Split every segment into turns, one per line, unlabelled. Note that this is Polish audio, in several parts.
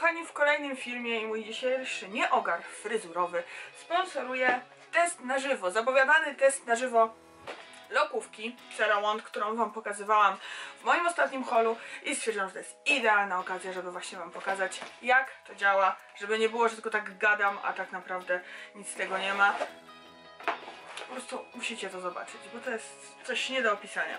kochani, w kolejnym filmie i mój dzisiejszy nieogar fryzurowy sponsoruje test na żywo, zapowiadany test na żywo lokówki Ceramont, którą wam pokazywałam w moim ostatnim holu i stwierdziłam, że to jest idealna okazja, żeby właśnie wam pokazać jak to działa, żeby nie było, że tylko tak gadam, a tak naprawdę nic z tego nie ma. Po prostu musicie to zobaczyć, bo to jest coś nie do opisania.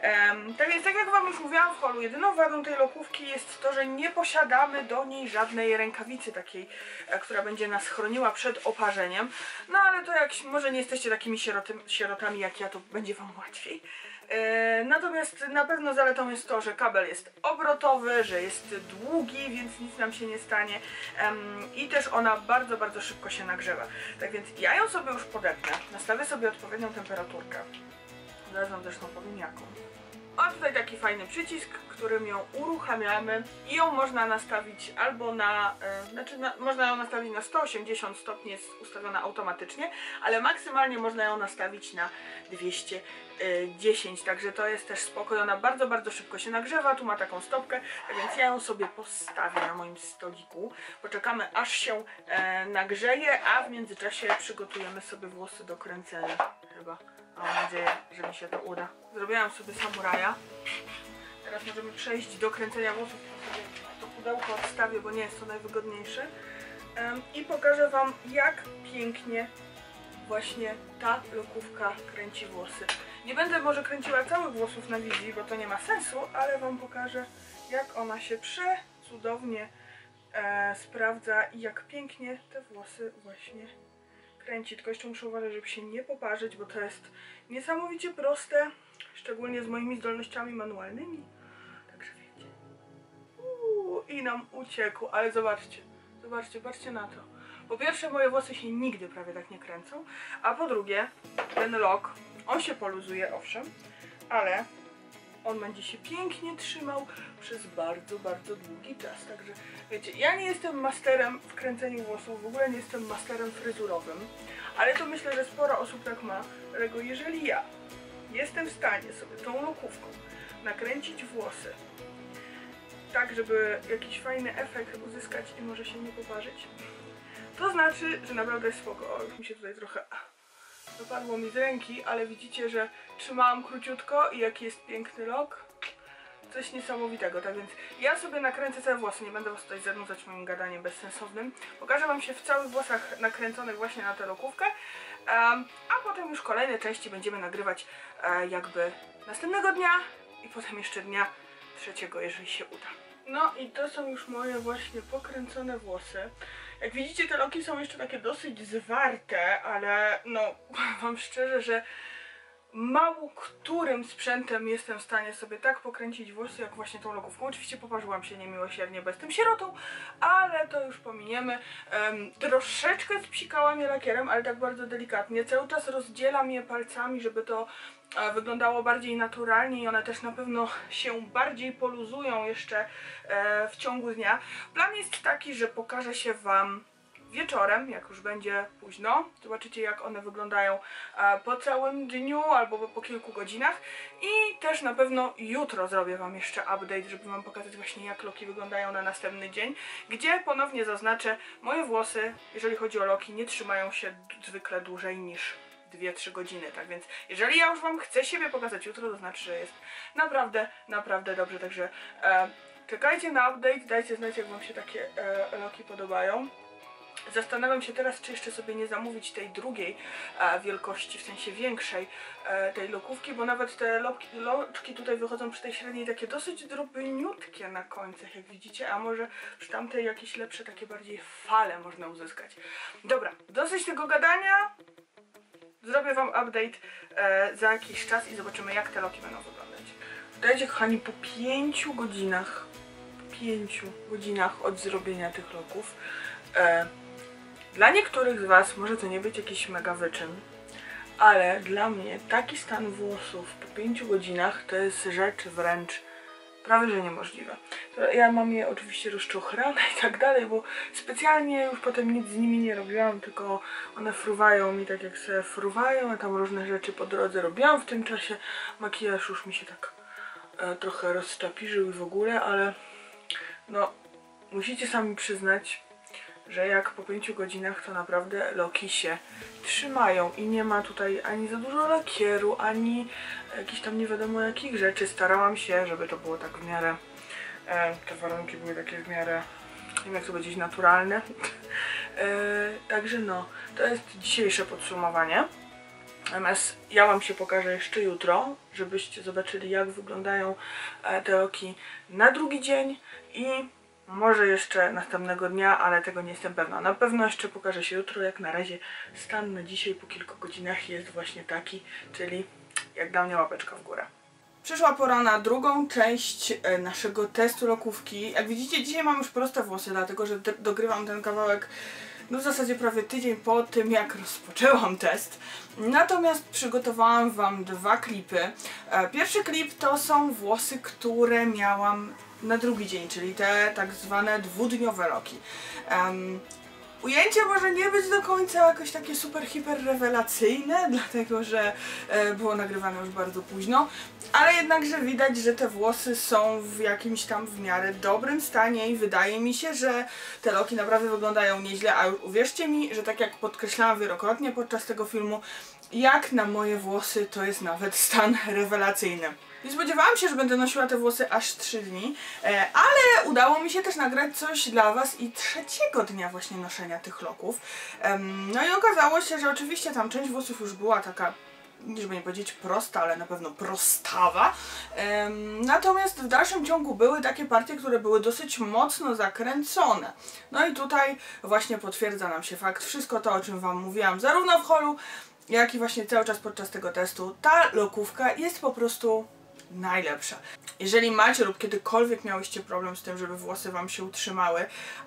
Em, tak więc, tak jak Wam już mówiłam w holu, jedyną wadą tej lokówki jest to, że nie posiadamy do niej żadnej rękawicy takiej, e, która będzie nas chroniła przed oparzeniem. No ale to jak może nie jesteście takimi sierotami jak ja, to będzie Wam łatwiej. E, natomiast na pewno zaletą jest to, że kabel jest obrotowy, że jest długi, więc nic nam się nie stanie i też ona bardzo, bardzo szybko się nagrzewa. Tak więc ja ją sobie już podepnę, nastawię sobie odpowiednią temperaturkę. Zaraz wam zresztą powiem jaką. Ma tutaj taki fajny przycisk, którym ją uruchamiamy i ją można nastawić albo na, e, znaczy na, można ją nastawić na 180 stopni, jest ustawiona automatycznie, ale maksymalnie można ją nastawić na 210, także to jest też spokojna, ona bardzo, bardzo szybko się nagrzewa, tu ma taką stopkę, tak więc ja ją sobie postawię na moim stoliku, poczekamy aż się e, nagrzeje, a w międzyczasie przygotujemy sobie włosy do kręcenia chyba. Mam nadzieję, że mi się to uda. Zrobiłam sobie samuraja. Teraz możemy przejść do kręcenia włosów. To pudełko odstawię, bo nie jest to najwygodniejsze. I pokażę Wam, jak pięknie właśnie ta lokówka kręci włosy. Nie będę może kręciła całych włosów na wizji, bo to nie ma sensu, ale Wam pokażę, jak ona się przecudownie e, sprawdza i jak pięknie te włosy właśnie kręci. Tylko jeszcze muszę uważać, żeby się nie poparzyć, bo to jest niesamowicie proste, szczególnie z moimi zdolnościami manualnymi. Także wiecie. Uuu, I nam uciekł, ale zobaczcie, zobaczcie, patrzcie na to. Po pierwsze, moje włosy się nigdy prawie tak nie kręcą, a po drugie, ten lok, on się poluzuje, owszem, ale on będzie się pięknie trzymał przez bardzo, bardzo długi czas. Także wiecie, ja nie jestem masterem w kręceniu włosów, w ogóle nie jestem masterem fryzurowym, ale to myślę, że sporo osób tak ma. Dlatego jeżeli ja jestem w stanie sobie tą lokówką nakręcić włosy tak, żeby jakiś fajny efekt uzyskać i może się nie poparzyć, to znaczy, że naprawdę jest spoko. O, już mi się tutaj trochę wypadło mi z ręki, ale widzicie, że trzymałam króciutko i jaki jest piękny lok. Coś niesamowitego, tak więc ja sobie nakręcę całe włosy, nie będę was tutaj zanudzać moim gadaniem bezsensownym. Pokażę wam się w całych włosach nakręconych właśnie na tę lokówkę, a potem już kolejne części będziemy nagrywać e, jakby następnego dnia i potem jeszcze dnia trzeciego, jeżeli się uda. No i to są już moje właśnie pokręcone włosy. Jak widzicie, te loki są jeszcze takie dosyć zwarte, ale no, wam szczerze, że mało którym sprzętem jestem w stanie sobie tak pokręcić włosy, jak właśnie tą lokówką. Oczywiście poparzyłam się niemiłosiernie, bo jestem sierotą, ale to już pominiemy. Em, troszeczkę spsikałam je lakierem, ale tak bardzo delikatnie. Cały czas rozdzielam je palcami, żeby to e, wyglądało bardziej naturalnie i one też na pewno się bardziej poluzują jeszcze e, w ciągu dnia. Plan jest taki, że pokażę się Wam wieczorem, jak już będzie późno. Zobaczycie jak one wyglądają e, po całym dniu albo po kilku godzinach. I też na pewno jutro zrobię Wam jeszcze update, żeby Wam pokazać właśnie jak loki wyglądają na następny dzień. Gdzie ponownie zaznaczę, moje włosy, jeżeli chodzi o loki, nie trzymają się zwykle dłużej niż 2-3 godziny, tak więc jeżeli ja już Wam chcę siebie pokazać jutro, to znaczy, że jest naprawdę, naprawdę dobrze, także e, czekajcie na update, dajcie znać jak Wam się takie e, loki podobają. Zastanawiam się teraz, czy jeszcze sobie nie zamówić tej drugiej e, wielkości, w sensie większej e, tej lokówki, bo nawet te loki, loczki tutaj wychodzą przy tej średniej takie dosyć drobniutkie na końcach, jak widzicie, a może przy tamtej jakieś lepsze, takie bardziej fale można uzyskać. Dobra, dosyć tego gadania. Zrobię Wam update e, za jakiś czas i zobaczymy, jak te loki będą wyglądać. Dajcie, kochani, po 5 godzinach, 5 godzinach od zrobienia tych loków, dla niektórych z Was może to nie być jakiś mega wyczyn, ale dla mnie taki stan włosów po 5 godzinach to jest rzecz wręcz prawie że niemożliwa. Ja mam je oczywiście rozczochrane i tak dalej, bo specjalnie już potem nic z nimi nie robiłam, tylko one fruwają mi tak jak sobie fruwają, a tam różne rzeczy po drodze robiłam w tym czasie. Makijaż już mi się tak e, trochę rozczapiżył i w ogóle, ale no musicie sami przyznać, że jak po 5 godzinach to naprawdę loki się trzymają i nie ma tutaj ani za dużo lakieru, ani jakichś tam nie wiadomo jakich rzeczy. Starałam się, żeby to było tak w miarę, e, te warunki były takie w miarę, nie wiem jak to powiedzieć, naturalne. E, także no, to jest dzisiejsze podsumowanie. Natomiast ja Wam się pokażę jeszcze jutro, żebyście zobaczyli jak wyglądają e, te oki na drugi dzień i może jeszcze następnego dnia, ale tego nie jestem pewna. Na pewno jeszcze pokażę się jutro, jak na razie stan na dzisiaj po kilku godzinach jest właśnie taki, czyli jak dla mnie łapeczka w górę. Przyszła pora na drugą część e, naszego testu lokówki. Jak widzicie, dzisiaj mam już proste włosy, dlatego że dogrywam ten kawałek no w zasadzie prawie tydzień po tym, jak rozpoczęłam test. Natomiast przygotowałam Wam dwa klipy. E, Pierwszy klip to są włosy, które miałam na drugi dzień, czyli te tak zwane dwudniowe loki. Em, Ujęcie może nie być do końca jakoś takie super, hiper rewelacyjne, dlatego że e, było nagrywane już bardzo późno, ale jednakże widać, że te włosy są w jakimś tam w miarę dobrym stanie i wydaje mi się, że te loki naprawdę wyglądają nieźle, a już uwierzcie mi, że tak jak podkreślałam wielokrotnie podczas tego filmu, jak na moje włosy to jest nawet stan rewelacyjny. Nie spodziewałam się, że będę nosiła te włosy aż 3 dni, e, ale udało mi się też nagrać coś dla Was i trzeciego dnia właśnie noszenia tych loków. No i okazało się, że oczywiście tam część włosów już była taka żeby nie powiedzieć prosta, ale na pewno prostawa. Natomiast w dalszym ciągu były takie partie, które były dosyć mocno zakręcone. No i tutaj właśnie potwierdza nam się fakt, wszystko to, o czym Wam mówiłam, zarówno w holu, jak i właśnie cały czas podczas tego testu, ta lokówka jest po prostu najlepsza. Jeżeli macie lub kiedykolwiek miałyście problem z tym, żeby włosy Wam się utrzymały,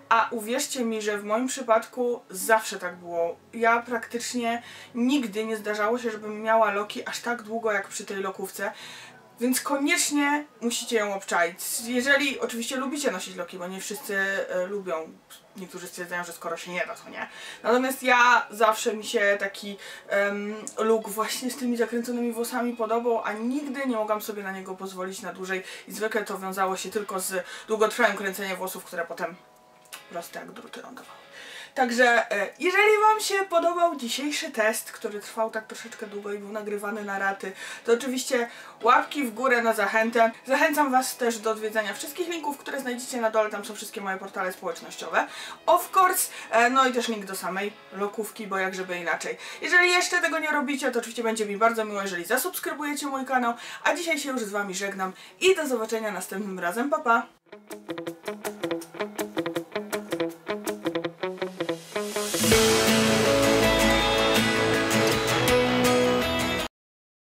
a uwierzcie mi, że w moim przypadku zawsze tak było. Ja praktycznie nigdy nie zdarzało się, żebym miała loki aż tak długo jak przy tej lokówce. Więc koniecznie musicie ją obczaić. Jeżeli oczywiście lubicie nosić loki, bo nie wszyscy e, lubią. Niektórzy stwierdzają, że skoro się nie da, to nie. Natomiast ja zawsze mi się taki em, look właśnie z tymi zakręconymi włosami podobał, a nigdy nie mogłam sobie na niego pozwolić na dłużej. I zwykle to wiązało się tylko z długotrwałym kręceniem włosów, które potem proste jak druty lądowały. Także e, jeżeli Wam się podobał dzisiejszy test, który trwał tak troszeczkę długo i był nagrywany na raty, to oczywiście łapki w górę na zachętę. Zachęcam Was też do odwiedzania wszystkich linków, które znajdziecie na dole, tam są wszystkie moje portale społecznościowe. Of course, e, no i też link do samej lokówki, bo jak żeby inaczej. Jeżeli jeszcze tego nie robicie, to oczywiście będzie mi bardzo miło, jeżeli zasubskrybujecie mój kanał, a dzisiaj się już z Wami żegnam i do zobaczenia następnym razem, pa pa!